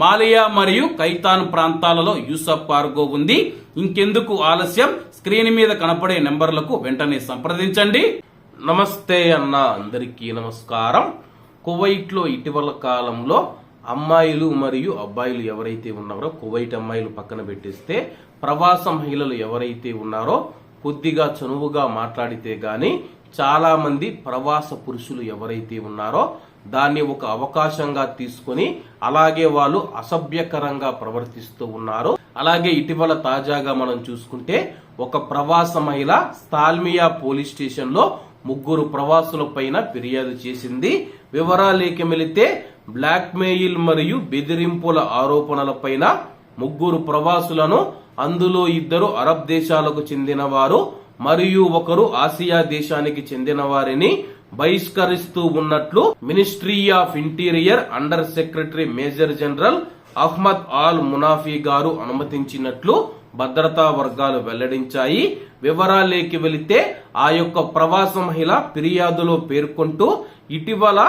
మాలియా మరియు కైతాన్ ప్రాంతాలలో యూసఫ్ కార్గో ఉంది. ఇంకెందుకు ఆలస్యం? స్క్రీన్ మీద కనపడే నెంబర్లకు వెంటనే సంప్రదించండి. నమస్తే అన్న అందరికీ నమస్కారం. కువైట్లో ఇటీవల కాలంలో అమ్మాయిలు మరియు అబ్బాయిలు ఎవరైతే ఉన్నారో కువైట్ అమ్మాయిలు పక్కన పెట్టేస్తే ప్రవాస మహిళలు ఎవరైతే ఉన్నారో కొద్దిగా చనువుగా మాట్లాడితే గాని చాలామంది ప్రవాస పురుషులు ఎవరైతే ఉన్నారో దాన్ని ఒక అవకాశంగా తీసుకొని అలాగే వాళ్ళు అసభ్యకరంగా ప్రవర్తిస్తూ ఉన్నారు. అలాగే ఇటీవల తాజాగా మనం చూసుకుంటే ఒక ప్రవాస మహిళ స్థాల్మియా పోలీస్ స్టేషన్లో ముగ్గురు ప్రవాసుల పైన ఫిర్యాదు చేసింది. వివరాలేకి వెళితే బ్లాక్ మెయిల్ మరియు బెదిరింపుల ఆరోపణలపైన ముగ్గురు ప్రవాసులను అందులో ఇద్దరు అరబ్ దేశాలకు చెందిన వారు మరియు ఒకరు ఆసియా దేశానికి చెందిన వారిని బహిష్కరిస్తూ ఉన్నట్లు ministry of interior under secretary major general Ahmad al Munafi గారు అనుమతించినట్లు భద్రతా వర్గాలు వెల్లడించాయి. వివరాలేకి వెళితే ఆ యొక్క ప్రవాస మహిళ ఫిర్యాదులో పేర్కొంటూ ఇటీవల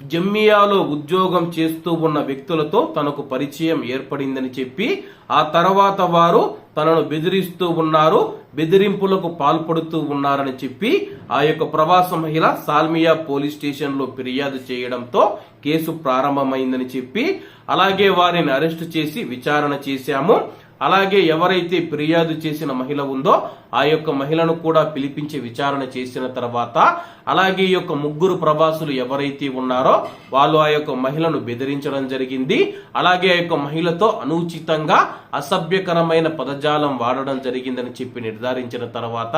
జమ్మియాలో ఉద్యోగం చేస్తూ ఉన్న వ్యక్తులతో తనకు పరిచయం ఏర్పడిందని చెప్పి ఆ తర్వాత వారు తనను బెదిరిస్తూ ఉన్నారు బెదిరింపులకు పాల్పడుతూ ఉన్నారని చెప్పి ఆ యొక్క ప్రవాస మహిళ సాల్మియా పోలీస్ స్టేషన్లో ఫిర్యాదు చేయడంతో కేసు ప్రారంభమైందని చెప్పి అలాగే వారిని అరెస్టు చేసి విచారణ చేశాము. అలాగే ఎవరైతే ఫిర్యాదు చేసిన మహిళ ఉందో ఆ యొక్క మహిళను కూడా పిలిపించి విచారణ చేసిన తర్వాత అలాగే ఈ యొక్క ముగ్గురు ప్రవాసులు ఎవరైతే ఉన్నారో వాళ్ళు ఆ యొక్క మహిళను బెదిరించడం జరిగింది. అలాగే ఆ యొక్క మహిళతో అనుచితంగా అసభ్యకరమైన పదజాలం వాడడం జరిగిందని చెప్పి నిర్ధారించిన తర్వాత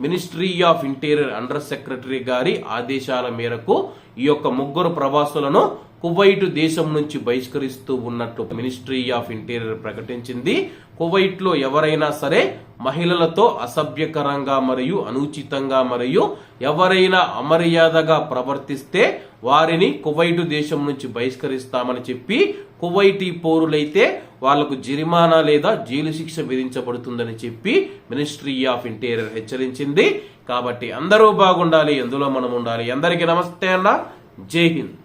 ministry of interior under secretary గారి ఆదేశాల మేరకు ఈ యొక్క ముగ్గురు ప్రవాసులను కువైట్ దేశం నుంచి బహిష్కరిస్తూ ఉన్నట్లు మినిస్ట్రీ ఆఫ్ ఇంటీరియర్ ప్రకటించింది. కువైట్లో ఎవరైనా సరే మహిళలతో అసభ్యకరంగా మరియు అనుచితంగా మరియు ఎవరైనా అమర్యాదగా ప్రవర్తిస్తే వారిని కువైటు దేశం నుంచి బహిష్కరిస్తామని చెప్పి కువైటీ పౌరులైతే వాళ్ళకు జరిమానా లేదా జైలు శిక్ష విధించబడుతుందని చెప్పి మినిస్ట్రీ ఆఫ్ ఇంటీరియర్ హెచ్చరించింది. కాబట్టి అందరూ బాగుండాలి ఎందులో మనం ఉండాలి. అందరికీ నమస్తే అన్న. జై హింద్.